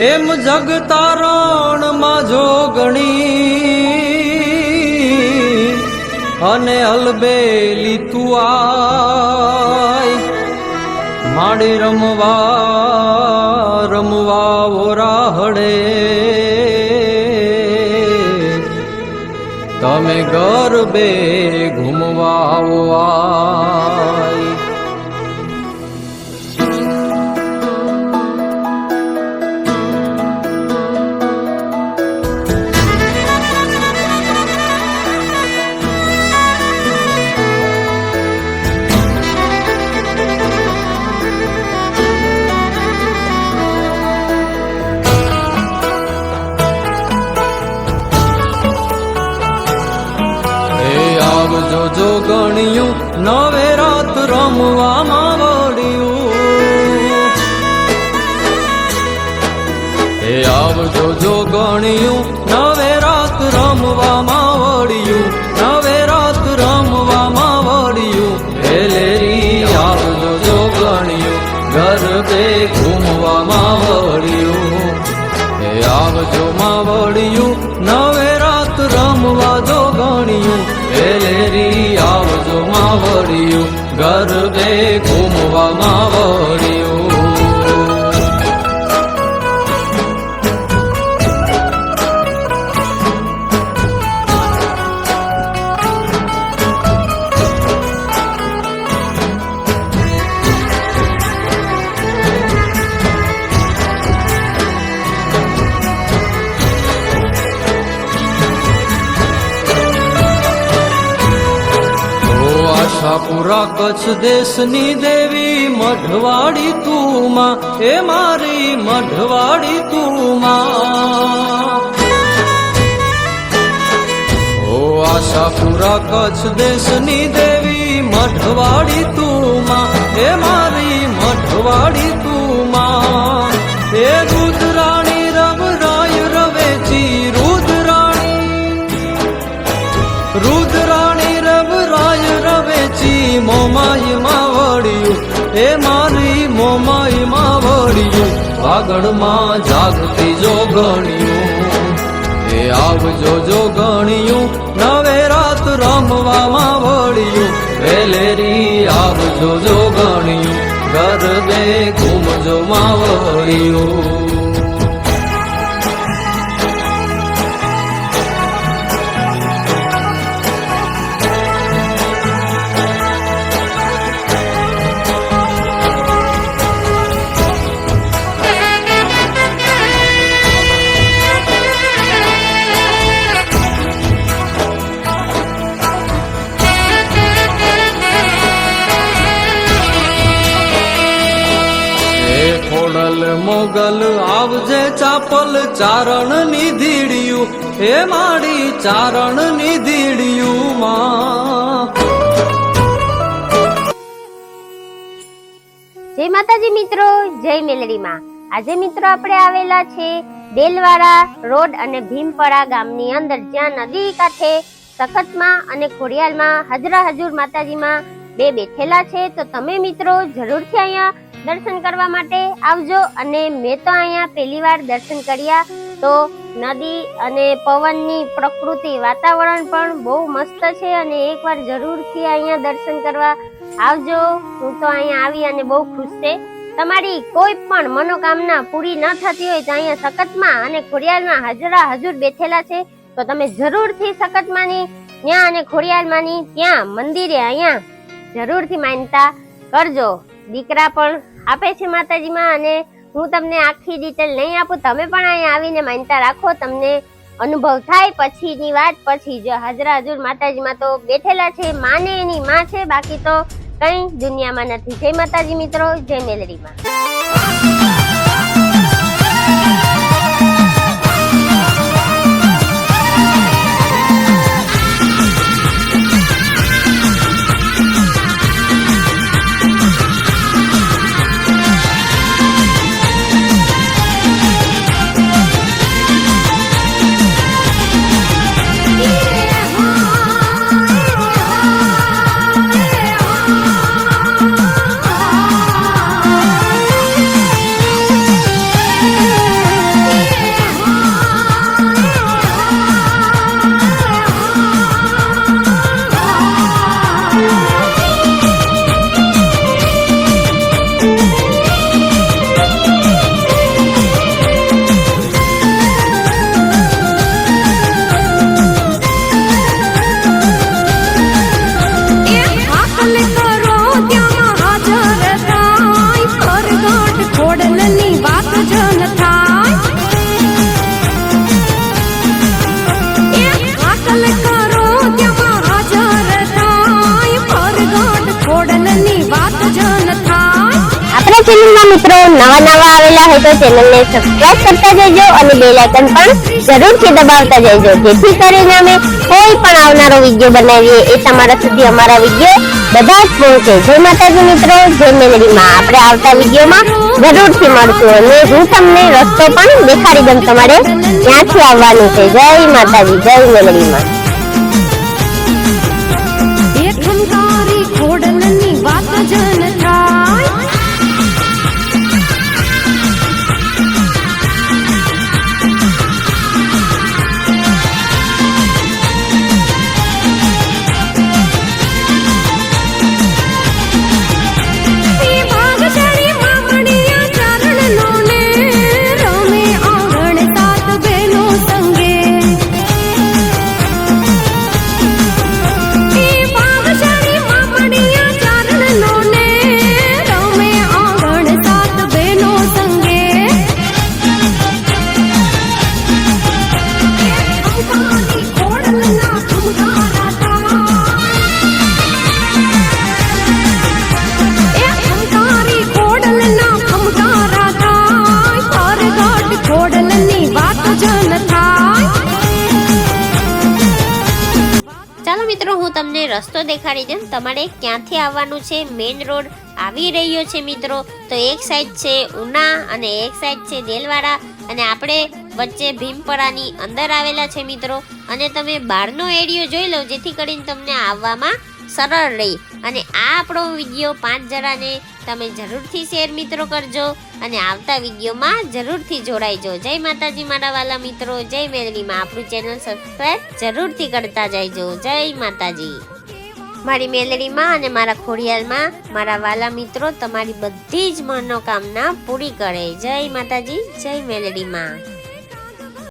એમ જગતારણમાં જોગણી અને અલબેલી તું આય. માડી રમવા રમવા ઓરાહડે તમે ગરબે ઘૂમવા આય નવે રાત રમવામાં વળ્યું. એ આવજો જો ગણ્યું વળ્યું ગરબે ઘૂમવામાં વળ્યું આશાપુરા કચ્છ દેશની દેવી, મઢવાડી તું એ મારી મઢવાડી તું ઓ આશાપુરા કચ્છ દેશની દેવી, મઢવાડી તું એ મારી મઢવાડી તું માં એ આગળમાં જાગતી જો ગણ્યું. એ આવજો જો ગણ્યું, નવે રાત રમવામાં વળ્યું. વેલેરી આવજો જો ગણ્યું ગરબે ઘૂમજો માં વળ્યું. ખોડલ મોગલ, આવજે ચાપલ ચારણ નિધીડિયું હે માડી ચારણ નિધીડિયું માં જય માતાજી મિત્રો, જય મેલડીમાં. આજે મિત્રો આપણે આવેલા છે બેલવાડા રોડ અને ભીમપરા ગામની અંદર, જ્યાં નદી કાંઠે, સખતમાં અને ખોડિયાલમાં હજરા હજુર માતાજીમાં બે બેઠેલા છે. તો તમે મિત્રો જરૂરથી અહીંયા દર્શન કરવા માટે આવજો. અને મેં તો અહીંયા પહેલી વાર દર્શન કર્યા. તો નદી અને પવનની પ્રકૃતિ વાતાવરણ પણ બહુ મસ્ત છે અને એકવાર જરૂરથી અહીંયા દર્શન કરવા આવજો. હું તો અહીંયા આવી અને બહુ ખુશ છે. તમારી કોઈ પણ મનોકામના પૂરી ન થતી હોય તો અહીંયા સખતમાં અને ખોડિયાલમાં હાજરા હજુર બેઠેલા છે. તો તમે જરૂરથી સખતમાંની ત્યાં અને ખોડિયાલમાંની ત્યાં મંદિરે અહીંયા જરૂરથી માનતા કરજો. દીકરા પણ આપે છે માતાજીમાં અને હું તમને આખી ડિટેલ નહીં આપું, તમે પણ અહીંયા આવીને માનતા રાખો, તમને અનુભવ થાય પછીની વાત, પછી જો હાજરા હજુર માતાજીમાં તો બેઠેલા છે, માને એની માં છે, બાકી તો કઈ દુનિયામાં નથી. જય માતાજી મિત્રો, જય મેલડીમાં. Dale ચેનલમાં મિત્રો નવા નવા આવેલા હોય તો ચેનલને સબસ્ક્રાઇબ કરતા જજો અને બેલ આઇકન પણ જરૂરથી દબાવતા જજો. જેથી કરીને અમે કોઈ પણ આવનારો વીડિયો બનાવીએ એ તમારા સુધી અમારા વીડિયો બધા જ પહોંચે. જય માતાજી મિત્રો, જય મેલડીમાં. આપણે આવતા વિડીયોમાં જરૂરથી મળશું અને હું તમને રસ્તો પણ દેખાડી દઉં તમારે ક્યાંથી આવવાનું છે. જય માતાજી, જય મેલડીમાં. વાત મિત્રો, હું તમને રસ્તો દેખાડી દઉં. તમારે ક્યાંથી આવવાનું છે? મેઇન રોડ આવી રહ્યો છે મિત્રો. તો એક સાઈડ છે ઉના અને એક સાઈડ છે દેલવાડા. અને આપણે વચ્ચે ભીમપરાની અંદર આવેલા છે મિત્રો. અને તમે બહારનો એરિયો જોઈ લો, જેથી કરીને તમને આવવામાં સરળ રહી. અને આ આપણો વીડિયો પાંચ જણાને તમે જરૂરથી શેર મિત્રો કરજો અને આવતા વિડીયોમાં જરૂરથી જોડાઈજો જય માતાજી, મારા વાલા મિત્રો. જય મેલડીમાં આપણું ચેનલ સબસ્ક્રાઈબ જરૂરથી કરતા જાયજો. જય માતાજી. મારી મેલડીમાં અને મારા ખોડિયાલમાં મારા વાલા મિત્રો તમારી બધી જ મનોકામના પૂરી કરે. જય માતાજી, જય મેલડીમાં